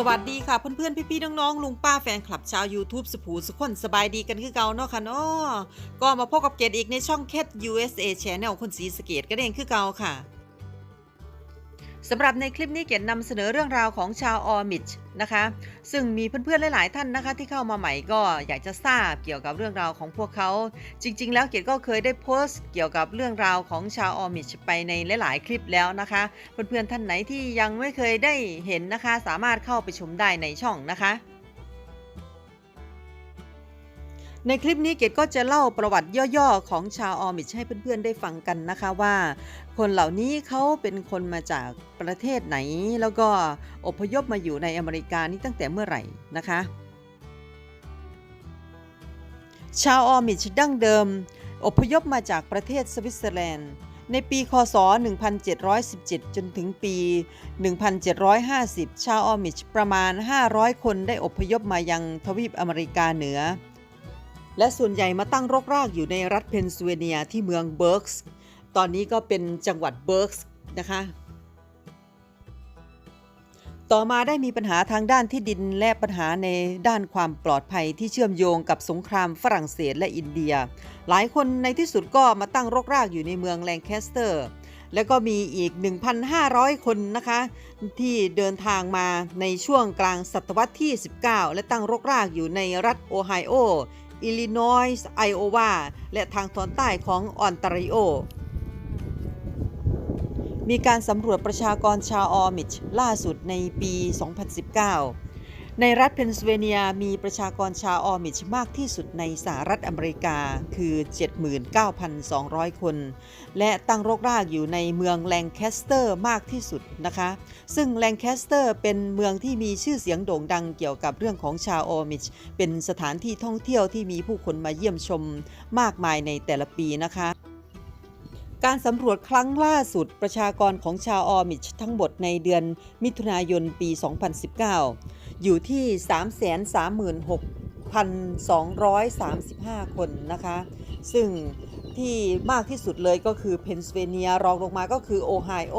สวัสดีค่ะเพื่อนๆพี่ๆน้องๆลุงป้าแฟนคลับชาว YouTube สุภูสุขคนสบายดีกันคือเก่าเนาะค่ะเนาะก็มาพบกับเกดอีกในช่องแคท USA Channel คนสีสเกตก็เองคือเก่าค่ะ สำหรับในคลิปนี้เกดนำเสนอเรื่องราวของชาวออมิชนะคะ ซึ่งมีเพื่อนๆหลายๆท่านนะคะที่เข้ามาใหม่ก็อยากจะทราบเกี่ยวกับเรื่องราวของพวกเขา จริง ๆ แล้วเกดก็เคยได้โพสต์เกี่ยวกับเรื่องราวของชาวออมิชไปในหลาย ๆ คลิปแล้วนะคะ เพื่อนๆท่านไหนที่ยังไม่เคยได้เห็นนะคะ สามารถเข้าไปชมได้ในช่องนะคะ ในคลิปนี้เกดก็จะเล่าประวัติย่อๆของชาวออมิชให้เพื่อนๆได้ฟังกันนะคะว่า คนเหล่านี้เขาเป็นคนมาจากประเทศไหน แล้วก็อพยพมาอยู่ในอเมริกานี่ตั้งแต่เมื่อไหร่นะคะ ชาวออมิชดั้งเดิม อพยพมาจากประเทศสวิตเซอร์แลนด์ ในปีคศ 1717 จนถึงปี 1750 ชาวออมิชประมาณ 500 คนได้อพยพมายังทวีปอเมริกาเหนือ และส่วนใหญ่มาตั้งรกรากอยู่ในรัฐเพนซิลเวเนียที่เมืองเบิร์กส์ตอนนี้ก็เป็นจังหวัดเบิร์กส์นะคะต่อมาได้มีปัญหาทางด้านที่ดินและปัญหาในด้านความปลอดภัยที่เชื่อมโยงกับสงครามฝรั่งเศสและอินเดีย หลายคนในที่สุดก็มาตั้งรกรากอยู่ในเมืองแลงแคสเตอร์ แล้วก็มีอีก 1,500 คนนะคะ ที่เดินทางมาในช่วงกลางศตวรรษที่ 19 และตั้งรกรากอยู่ในรัฐโอไฮโอ อิลลินอยส์ไอโอวา และทางตอนใต้ของออนตาริโอ มีการสำรวจประชากรชาวออมิชล่าสุดในปี 2019 ในรัฐเพนซิลเวเนียมีประชากรชาวออมิชมากที่สุดในสหรัฐอเมริกาคือ 79,200 คน และตั้งรกรากอยู่ในเมืองแลงแคสเตอร์มากที่สุดนะคะ ซึ่งแลงแคสเตอร์เป็นเมืองที่มีชื่อเสียงโด่งดังเกี่ยวกับเรื่องของชาวออมิช เป็นสถานที่ท่องเที่ยวที่มีผู้คนมาเยี่ยมชมมากมายในแต่ละปีนะคะการสำรวจครั้งล่าสุดประชากรของชาวออมิชทั้งหมดในเดือนมิถุนายนปี 2019 อยู่ที่ 336,235 คนนะคะ ซึ่งที่มากที่สุดเลยก็คือเพนซิลเวเนียรองลงมาก็คือโอไฮโอ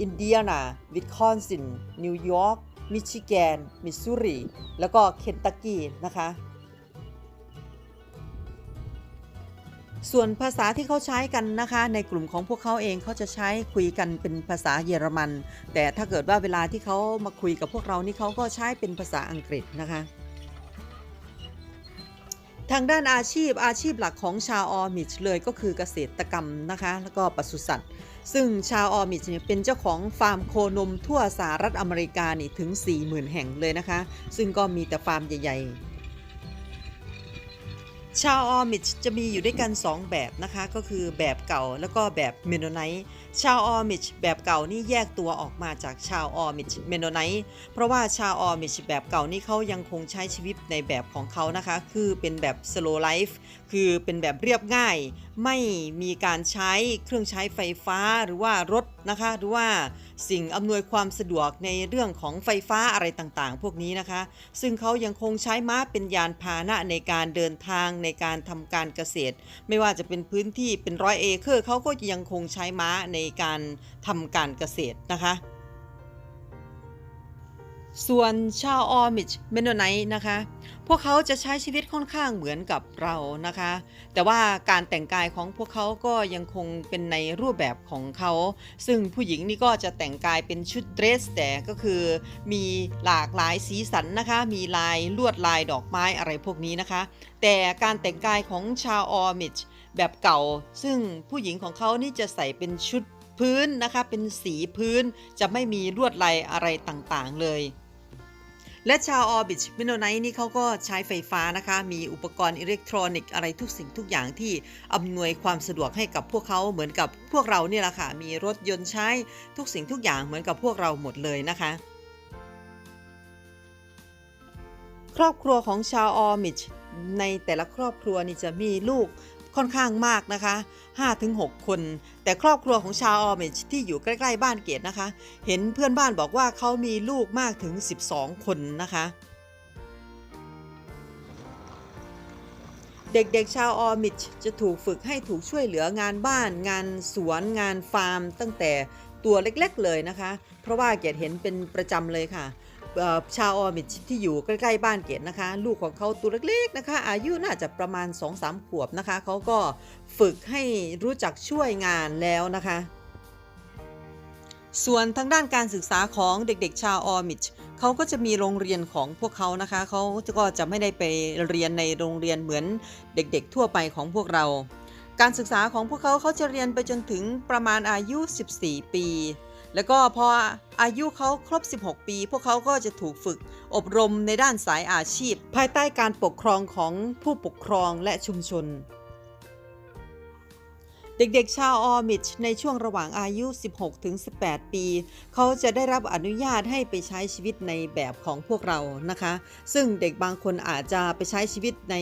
อินเดียนา วิสคอนซิน นิวยอร์ก มิชิแกน มิสซูรี แล้วก็เคนตักกี้นะคะ ส่วนภาษาที่เขาใช้กันนะคะ ในกลุ่มของพวกเขาเองเขาจะใช้คุยกันเป็นภาษาเยอรมัน แต่ถ้าเกิดว่าเวลาที่เขามาคุยกับพวกเรานี่เขาก็ใช้เป็นภาษาอังกฤษนะคะ ทางด้านอาชีพอาชีพหลักของชาวออมิชเลยก็คือเกษตรกรรมนะคะ แล้วก็ปศุสัตว์ ซึ่งชาวออมิชเนี่ยเป็นเจ้าของฟาร์มโคนมทั่วสหรัฐอเมริกานี่ถึง 40,000 แห่งเลยนะคะ ซึ่งก็มีแต่ฟาร์มใหญ่ๆ ชาวออมิชจะมีอยู่ด้วยกัน 2 แบบนะคะ ก็คือแบบเก่าแล้วก็แบบเมโนไนท์ชาวออมิชแบบเก่านี่แยกตัวออกมาจากชาวออมิชเมโนไนท์เพราะว่าชาวออมิชแบบเก่านี่เขายังคงใช้ชีวิตในแบบของเขานะคะ คือเป็นแบบ slow life คือเป็นแบบเรียบง่าย ไม่มีการใช้เครื่องใช้ไฟฟ้าหรือว่ารถนะคะหรือว่า สิ่งอำนวยความสะดวกในเรื่องของไฟฟ้าอะไรต่างๆ พวกนี้นะคะ ซึ่งเขายังคงใช้ม้าเป็นยานพาหนะในการเดินทางในการทำการเกษตร ไม่ว่าจะเป็นพื้นที่เป็นร้อยเอเคอร์เขาก็ยังคงใช้ม้าในการทำการเกษตรนะคะ ส่วนชาวออมิชเมนโนไนท์นะคะ พวกเขาจะใช้ชีวิตค่อนข้างเหมือนกับเรานะคะ แต่ว่าการแต่งกายของพวกเขาก็ยังคงเป็นในรูปแบบของเขา ซึ่งผู้หญิงนี่ก็จะแต่งกายเป็นชุดเดรส แต่ก็คือมีหลากหลายสีสันนะคะ มีลายลวดลายดอกไม้อะไรพวกนี้นะคะ แต่การแต่งกายของชาวออมิชแบบเก่า ซึ่งผู้หญิงของเขานี่จะใส่เป็นชุดพื้นนะคะ เป็นสีพื้นจะไม่มีลวดลายอะไรต่างๆเลย และชาวออบิชมิโนไนท์นี่เขาก็ใช้ไฟฟ้านะคะ มีอุปกรณ์อิเล็กทรอนิกส์อะไรทุกสิ่งทุกอย่างที่อำนวยความสะดวกให้กับพวกเขาเหมือนกับพวกเราเนี่ยแหละค่ะ มีรถยนต์ใช้ทุกสิ่งทุกอย่างเหมือนกับพวกเราหมดเลยนะคะ ครอบครัวของชาวออมิชในแต่ละครอบครัวนี่จะมีลูก ค่อนข้างมากนะคะ 5-6 คน แต่ครอบครัวของชาวออมิชที่อยู่ใกล้ๆบ้านเกดนะคะ เห็นเพื่อนบ้านบอกว่าเขามีลูกมากถึง 12 คนนะคะ เด็กๆชาวออมิชจะถูกฝึกให้ถูกช่วยเหลืองานบ้าน งานสวนงานฟาร์ม ตั้งแต่ตัวเล็กๆเลยนะคะ เพราะว่าเกดเห็นเป็นประจำเลยค่ะ ชาวออมิชที่อยู่ใกล้ๆบ้านเกดนะคะ ลูกของเขาตัวเล็กๆนะคะ อายุน่าจะประมาณ 2-3 ขวบนะคะเขาก็ฝึกให้รู้จักช่วยงานแล้วนะคะ ส่วนทางด้านการศึกษาของเด็กๆ ชาวออมิชเขาก็จะมีโรงเรียนของพวกเขานะคะ เขาก็จะไม่ได้ไปเรียนในโรงเรียนเหมือนเด็กๆ ทั่วไปของพวกเรา การศึกษาของพวกเขาเขาจะเรียนไปจนถึงประมาณอายุ 14 ปี แล้วก็พออายุเขาครบ 16 ปี พวกเขาก็จะถูกฝึกอบรมในด้านสายอาชีพ ภายใต้การปกครองของผู้ปกครองและชุมชน เด็กๆ ชาวออมิชในช่วงระหว่างอายุ 16-18 ปี เขาจะได้รับอนุญาตให้ไปใช้ชีวิตในแบบของพวกเรานะคะ ซึ่งเด็กบางคนอาจจะไปใช้ชีวิตใน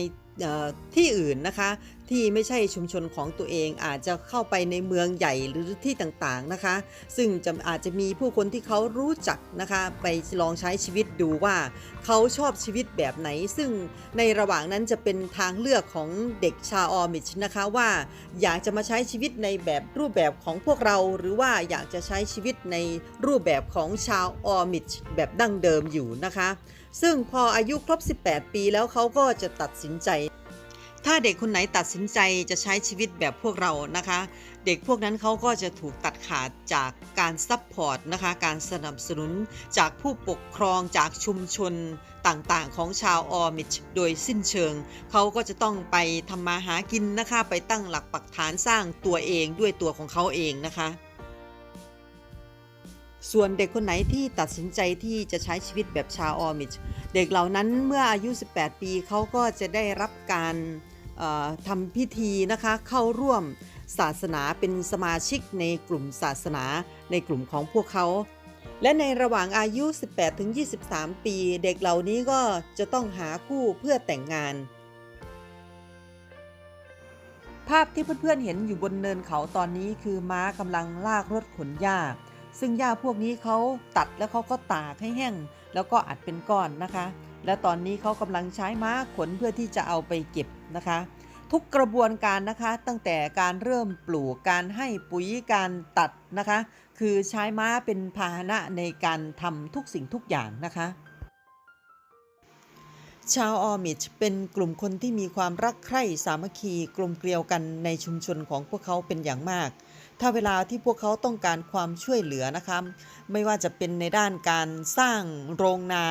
ที่อื่นนะคะ ที่ไม่ใช่ชุมชนของตัวเองอาจจะเข้าไปในเมืองใหญ่หรือที่ต่างๆนะคะ ซึ่งจะอาจจะมีผู้คนที่เขารู้จักนะคะไปลองใช้ชีวิตดูว่า เขาชอบชีวิตแบบไหน ซึ่งในระหว่างนั้นจะเป็นทางเลือกของเด็กชาวออมิชนะคะว่า อยากจะมาใช้ชีวิตในแบบรูปแบบของพวกเรา หรือว่าอยากจะใช้ชีวิตในรูปแบบของชาวออมิชแบบดั้งเดิมอยู่นะคะ ซึ่งพออายุครบ 18 ปีแล้วเขาก็จะตัดสินใจ ถ้าเด็กคนไหนตัดสินใจจะใช้ชีวิตแบบพวกเรานะคะ เด็กพวกนั้นเขาก็จะถูกตัดขาดจากการซัพพอร์ตนะคะ การสนับสนุนจากผู้ปกครองจากชุมชนต่างๆ ของชาวออมิชโดยสิ้นเชิง เขาก็จะต้องไปทำมาหากินนะคะ ไปตั้งหลักปักฐานสร้างตัวเองด้วยตัวของเขาเองนะคะส่วนเด็กคนไหนที่ตัดสินใจที่จะใช้ชีวิตแบบชาวออมิช เด็กเหล่านั้นเมื่ออายุ 18 ปีเขาก็จะได้รับการ ทำพิธีนะคะเข้าร่วมศาสนาเป็นสมาชิกในกลุ่มศาสนาในกลุ่มของพวกเขา และในระหว่างอายุ 18-23 ปี เด็กเหล่านี้ก็จะต้องหาคู่เพื่อแต่งงาน ภาพที่เพื่อนๆเห็นอยู่บนเนินเขาตอนนี้คือม้ากำลังลากรถขนหญ้า ซึ่งหญ้าพวกนี้เขาตัดแล้วเขาก็ตากให้แห้ง แล้วก็อัดเป็นก้อนนะคะ และตอนนี้เขากำลังใช้ม้าขนเพื่อที่จะเอาไปเก็บนะคะ ทุกกระบวนการนะคะตั้งแต่การเริ่มปลูกการให้ปุ๋ยการตัดนะคะ คือใช้ม้าเป็นพาหนะในการทำทุกสิ่งทุกอย่างนะคะชาวออมิชเป็นกลุ่มคนที่มีความรักใคร่สามัคคีกลมเกลียวกันในชุมชนของพวกเขาเป็นอย่างมาก ถ้าเวลาที่พวกเขาต้องการความช่วยเหลือนะคะ ไม่ว่าจะเป็นในด้านการสร้างโรงนา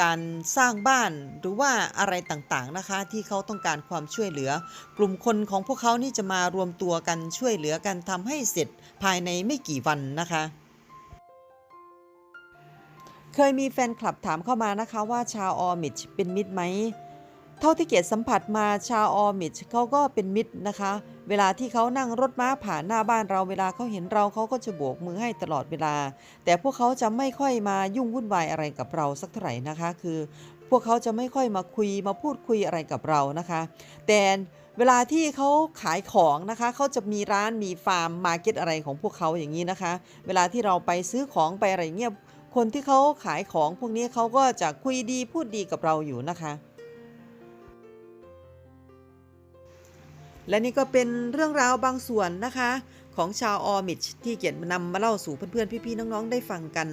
การสร้างบ้านหรือว่าอะไรต่างๆนะคะ ที่เขาต้องการความช่วยเหลือ กลุ่มคนของพวกเขานี่จะมารวมตัวกันช่วยเหลือกันทำให้เสร็จภายในไม่กี่วันนะคะ เคยมีแฟนคลับถามเข้ามานะคะว่าชาวออมิชเป็นมิตรไหม เท่าที่เกียรติสัมผัสมาชาวออมิชเขาก็เป็นมิตรนะคะ เวลาที่เขานั่งรถม้าผ่านหน้าบ้านเราเวลาเขาเห็นเราเขาก็จะโบกมือให้ตลอดเวลา แต่พวกเขาจะไม่ค่อยมายุ่งวุ่นวายอะไรกับเราสักเท่าไหร่นะคะ คือ พวกเขาจะไม่ค่อยมาคุยมาพูดคุยอะไรกับเรานะคะ แต่เวลาที่เขาขายของนะคะเขาจะมีร้านมีฟาร์มมาร์เก็ตอะไรของพวกเขาอย่างนี้นะคะ เวลาที่เราไปซื้อของไปอะไรเงี้ยคนที่เขาขายของพวกนี้เขาก็จะคุยดีพูดดีกับเราอยู่นะคะ และนี่ก็เป็นเรื่องราวบางส่วนนะคะ ของชาวออมิชที่เกียรตินำมาเล่าสู่เพื่อนๆ พี่ๆ น้องๆ ได้ฟังกัน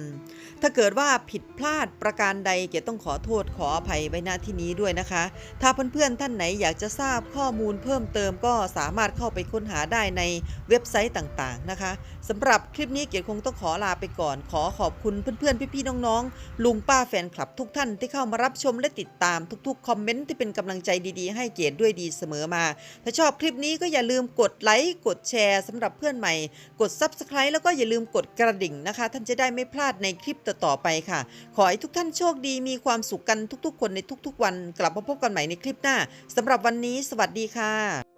ถ้าเกิดว่าผิดพลาดประการใดเกียรติต้องขอโทษขออภัยไว้ณที่นี้ด้วยนะคะ ถ้าเพื่อนๆ ท่านไหนอยากจะทราบข้อมูลเพิ่มเติมก็สามารถเข้าไปค้นหาได้ในเว็บไซต์ต่างๆ นะคะสำหรับคลิปนี้เกียรติคงต้องขอลาไปก่อน ขอขอบคุณเพื่อนๆ พี่ๆ น้องๆ ลุงป้าแฟนคลับทุกท่านที่เข้ามารับชมและติดตามทุกๆ คอมเมนต์ที่เป็นกำลังใจดีๆ ให้เกียรติด้วยดีเสมอมา ถ้าชอบคลิปนี้ก็อย่าลืมกดไลค์กดแชร์สำหรับเพื่อพื่อนใหม่ กด Subscribe แล้วก็อย่าลืมกดกระดิ่งนะคะ ท่านจะได้ไม่พลาดในคลิปต่อๆไปค่ะ ขอให้ทุกท่านโชคดีมีความสุขกันทุกๆ คนในทุกๆ วัน กลับมาพบกันใหม่ในคลิปหน้าสำหรับวันนี้ สวัสดีค่ะ